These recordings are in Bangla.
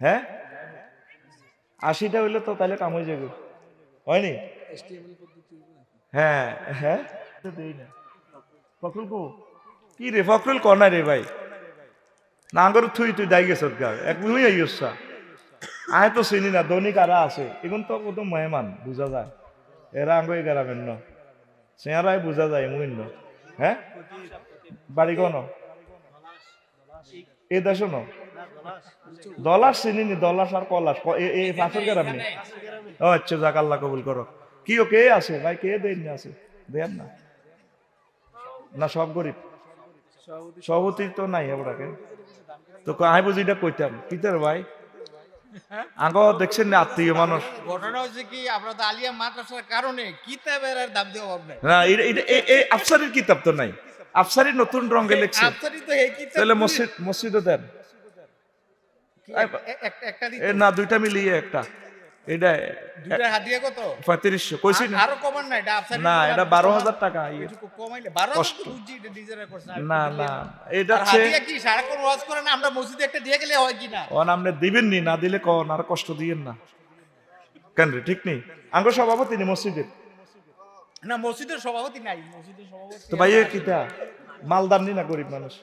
হ্যাঁ? আশিটা হইলে তো তাহলে কাম হয়ে যাবে। হয়নি? হ্যাঁ হ্যাঁ। ফখরুল কো? কি রে ফখরুল? কনা রে ভাই। নাঙ্গর থুই তুই দাই গেছ গা। এক মুই আইসা আয় তো চিনি না, দৈনিক আরা আছে। এখন তো কত মেহমান বুঝা যায়। এরা আঙ্গ এগারামেন ন চেহারাই বুঝা যায়, মুই ন হ্যাঁ? বাড়ি কোন এ দেশ ন? দলাস চিনি নি? দলাস আর কলাস ক- এ- এ গ্রাম আচ্ছা যাক আল্লাহ কবুল করো কি ও কে আছে? ভাই কে দেন আছে? দেন না? না সব গরিব। সভাপতি তো নাই ওটাকে তো আমি বুঝি এটা কইতাম। কিতার ভাই? আগ দেখছেন না আত্মীয় মানুষ। ঘটনা হচ্ছে কি আমরা তো আলিয়া মাদ্রাসার কারণে কিতাবের আর দাম দেওয়া হবে না এটা- এটা- এ- এ আফসারির কিতাব তো নাই। আফসারি নতুন রঙে লিখছে। আফসারি তো এই কিতাব তাহলে মসজিদ মসজিদও দেন কি এক- এক- এক- একটা দিতে এ না দুইটা মিলিয়ে একটা। এটা দুইটা কত? পঁয়ত্রিশশো। কইছি না। আরও কমান না এটা না এটা বারো হাজার টাকা ইয়ে। কমাইলে। বারো না না। এটা কি সারাক্ষণ ওয়াজ আমরা মসজিদে একটা দিয়ে গেলে হয় কি না? অন আপনি দিবেন নি না দিলে কন আর কষ্ট দিয়েন না। কেন রে ঠিক নেই? আঙ্গ সভাপতি নি মসজিদের? না মসজিদের সভাপতি নাই মসজিদের সভাপতি তো ভাই মালদার নি না গরিব মানুষ?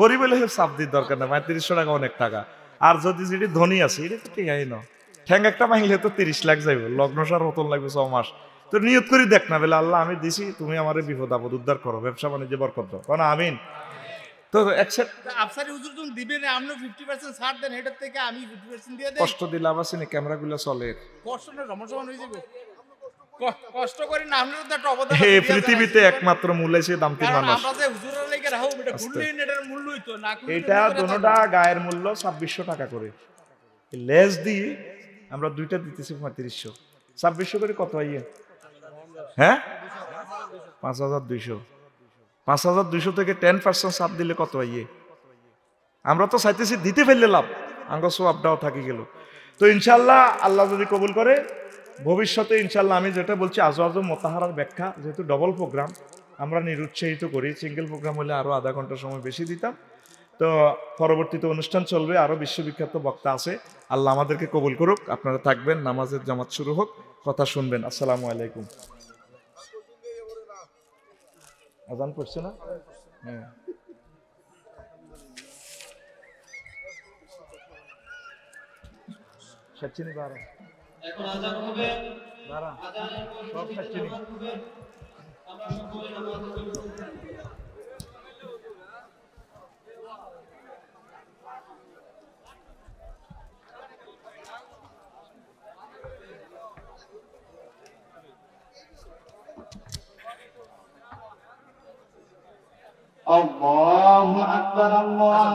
গরিব হলে চাপ দিতে দরকার না পঁয়ত্রিশশো টাকা অনেক টাকা। আর যদি যেটি ধনী আছে এটা তো ঠিক আই না ঠ্যাং একটা ভাঙলে তো তিরিশ লাখ যাইব লগ্ন সার মতন লাগবে ছ মাস। তো নিয়ত করি দেখ না বেলা আল্লাহ আমি দিছি তুমি আমার বিপদ আপদ উদ্ধার করো ব্যবসা বাণিজ্য বরকত দাও। কারণ আমিন। তো একসেপ্ট আফসারি হুজুর তুমি দিবেন আপনি ফিফটি পার্সেন্ট ছাড় দেন এটার থেকে আমি ফিফটি পার্সেন্ট দিয়ে দেন কষ্ট দিলে আবার সিনে ক্যামেরাগুলো চলে। কষ্ট না সমস্যা হয়ে যাবে। কষ্ট করে না আপনার তো একটা অবদান দিয়া পৃথিবীতে একমাত্র দামতির কারণ মানুষ। আমরা যে হুজুরের লেগে এটা এটার মূল্য হইতো না এটা দোনোটা গায়ের মূল্য ছাব্বিশশো টাকা করে। লেস দিয়ে আমরা দুইটা দিতেছি পঁয়ত্রিশশো। ছাব্বিশশো করে কত আইয়ে হ্যাঁ? পাঁচ হাজার দুইশো। পাঁচ হাজার দুইশো থেকে টেন পার্সেন্ট সাপ দিলে কত আইয়ে আমরা তো চাইতেছি দিতে ফেললে লাভ। আঙ্গ সোয়াবটাও থাকি গেল। তো ইনশাল্লাহ আল্লাহ যদি কবুল করে ভবিষ্যতে ইনশাল্লাহ আমি যেটা বলছি, আজও আজও মোতাহারার ব্যাখ্যা, যেহেতু ডবল প্রোগ্রাম আমরা নিরুৎসাহিত করি সিঙ্গেল প্রোগ্রাম হলে আরও আধা ঘণ্টা সময় বেশি দিতাম। তো পরবর্তীতে অনুষ্ঠান চলবে, আরও বিশ্ববিখ্যাত বক্তা আছে, আল্লাহ আমাদেরকে কবুল করুক। আপনারা থাকবেন, নামাজের জামাত শুরু হোক, কথা শুনবেন, আসসালামু আলাইকুম। আজান পড়ছে না? হ্যাঁ। সচ্চিনি বারা। এখন আজান হবে বারা আজানের পর সব সচ্চিনি হবে আমরা সকলে নামাজ পড়ব الله أكبر الله